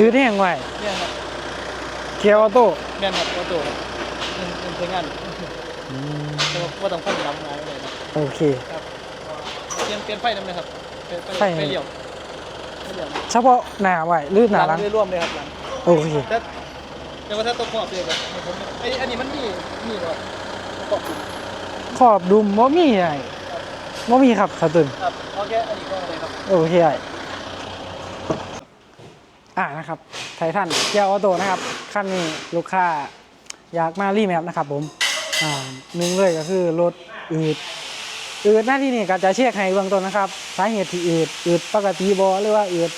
อืดแห้งไว้เนี่ยครับเกียร์ออโต้แม่นครับตัวตัวครับมันมันใช้งานแต่ว่าบ่ต้องฟันดำงานเลยครับโอเค ครับเปลี่ยนเปลี่ยนไฟน้ำเลยครับเปลี่ยนไฟ ไฟเลี้ยวไฟเลี้ยวเฉพาะหน้าไว้หรือหน้าหลังเรื่อยๆร่วมเลยครับหลังโอเคแต่แต่ว่าถ้าตัวขอบเดียวกันผมไอ้อันนี้มันมีมีหรอขอบขอบดุมบ่มีไอ้บ่มีครับสตุนครับโอเคอันนี้ก็เลยครับโอเคไอ้ อ่านะครับไททันเกียร์ออโต้นะครับคันนี้ลูกค้าอยากมารีแมปนะครับผมอ่าหนึ่งเลยก็คือรถอืดอืดหน้าที่นี่ก็จะเช็คให้เบื้องต้นนะครับ สาเหตุที่อืดอืดปกติบอหรือว่าอืด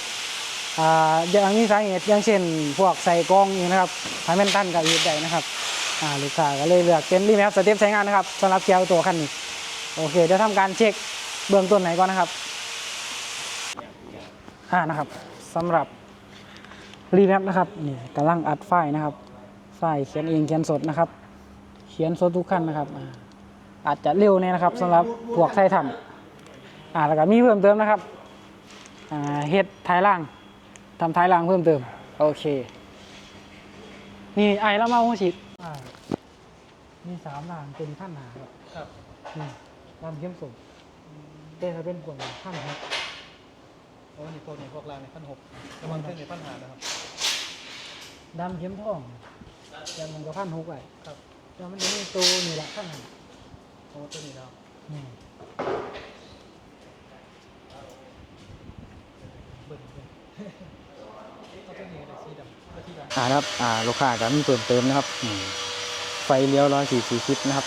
อ่าอย่างมีสาเหตุอย่างเช่น พวกใส่กล้องอย่นะครับถ้าแม่นตันกับอืดได้นะครับอ่าลูกค้าก็เลยเลือกเป็นรีแมปสเต็ปใช้งานนะครับสำหรับเกียร์ออโต้คันนี้โอเคเดี๋ยวทำการเช็คเบื้องต้นไหนก่อนนะครับอ่านะครับสำหรับ รีแมปนะครับนี่กำลังอัดไฟล์นะครับ ไฟล์เขียนเองเขียนสดนะครับ เขียนสดทุกขั้นนะครับอ่าอาจจะเร็วเนี่ยนะครับสำหรับพวกไททันอ่าแล้วก็มีเพิ่มเติมนะครับอ่าเฮ็ดท้ายล่างทำท้ายล่างเพิ่มเติมโอเค นี่ไอแล้วมาหัวฉีดอ่ามีสามล่างเป็นขั้นหนาครับครับนี่ลำเข้มสูงเต้ถ้าเป็นกลุ่มขั้นครับเพราะ ว่านี่พวกนี้พวกรางในพันหกระวังเครื่องในพันหานะครับ ดำเข้มทองแต่มันก็พันหกไอ้ครับแล้วมันจะมีตัวนี่แหละขั้นหนาโอ้ตัวนี้แล้วนี่เบิ่งเบิ่งเอาตัวนี้ก็ได้สีดำเอาสีดำ อ่านะครับอ่าลูกค้าก็มีเพิ่มเติมนะครับอืมไฟเลี้ยวร้อยสี่สี่ชิปนะครับ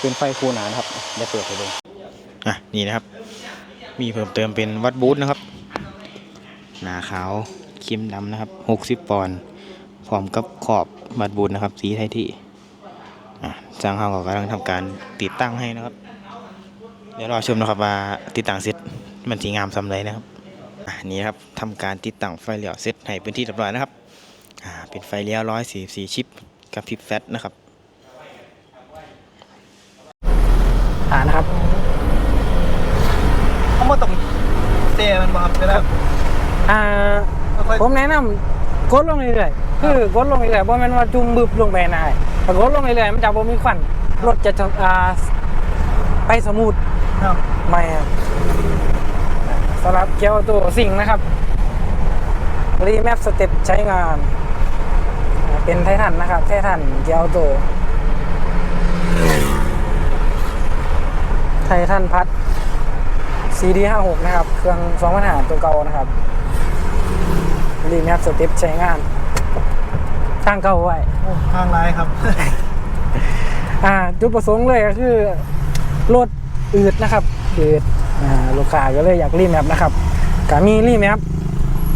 เป็นไฟคูหนานะครับเดี๋ยวเปิดให้ดูอะนี่นะครับ มีเพิ่มเติมเป็นวัดบูทนะครับ หนาขาวครีมดำนะครับหกสิบปอนด์พร้อมกับขอบวัดบูทนะครับ สีไทยที่อะจ้างเฮาก็กำลังทำการติดตั้งให้นะครับ เดี๋ยวรอชมนะครับว่าติดตั้งเสร็จมันสีงามสำไรนะครับอะนี่ครับทำการติดตั้งไฟเลี้ยวเสร็จให้เป็นที่เรียบร้อยนะครับอ่าเป็นไฟเลี้ยวร้อยสี่สี่ชิปกับพิบแฟตนะครับอ่านะครับเขามาตรงเตะมันบ่ครับก็ได้อ่าค่ อยผมแนะนำกดลงเรื่อยๆคือกดลงเรื่อยๆเพราะมันว่าจุ่มบึบลงไปนายถ้ากดลงเรื่อยๆมันจะบ่มีควันรถจะจะอ่าไปสมูทครับไม่ครับสำหรับเกียร์ออโต้สิ่งนะครับรีแมปสเต็ปใช้งานอ่าเป็นไททันนะครับ ไททันเกียร์ออโต้ไททันพัด CD56 นะครับ เครื่อง2 5 0 0ตัวเก่านะครับ รีแมปสเต็ปใช้งานตั้งเก่าไว้โอ้ทางลายครับ อ่าจุดประสงค์เลยก็คือรถอืดนะครับอืดอ่าลูกค้าก็เลยอยากรีแมปนะครับก็มีรีแมป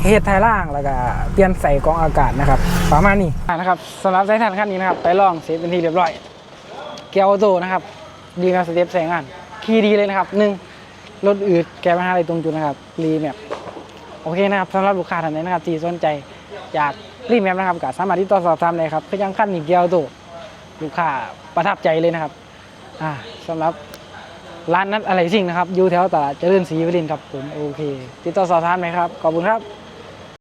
เฮดไทยล่างแล้วก็เปลี่ยนใส่กรองอากาศนะครับประมาณนี้อ่านะครับสำหรับไททันคันนี้นะครับ ไปลองเสร็จเป็นที่เรียบร้อย เกียร์ออโต้นะครับ ดีแมปสเต็ปใช้งาน คีย์ดีเลยนะครับหนึ่งรถอืดแก้ปัญหาอะไรตรงจุดนะครับรีแมป โอเคนะครับสำหรับลูกค้าท่านไหนนะครับที่สนใจอยากรีแมปนะครับก็สามารถที่ต่อสอบถามได้ครับก็ยังขั้นนี้เกียวตัวลูกค้าประทับใจเลยนะครับอ่าสำหรับร้านนัดอะไรสิ่งนะครับอยู่แถวตลาดเจริญศรีวิรินครับผมโอเค ติดต่อสอบถามไหมครับขอบคุณครับ